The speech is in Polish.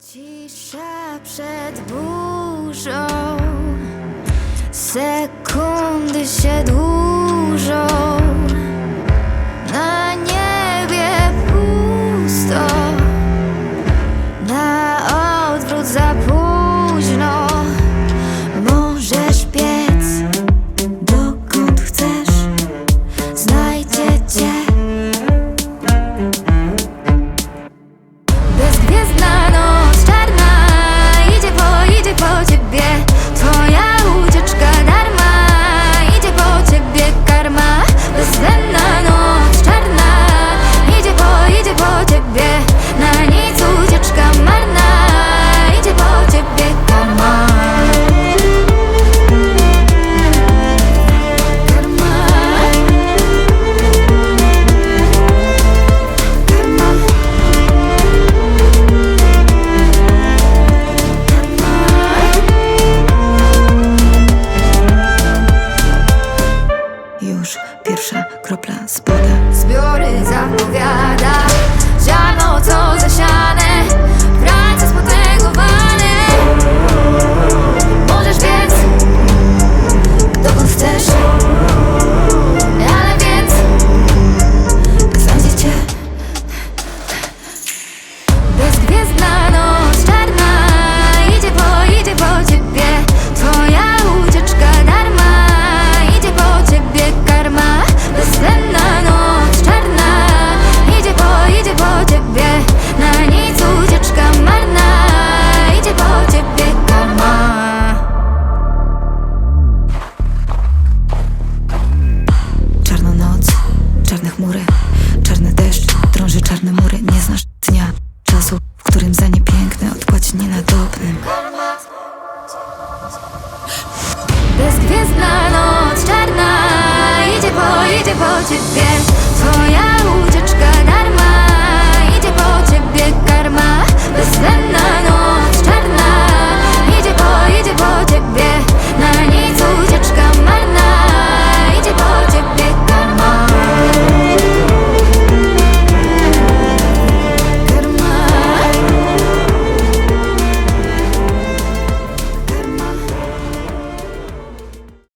Cisza przed burzą, sekundy się dłużej. Pierwsza kropla spada Zbiory zapowiada Ziarno co Nie znasz dnia, czasu, w którym za nie piękne odpłaci nienadobnym Bezgwiezdna noc czarna Idzie po, idzie po ciebie.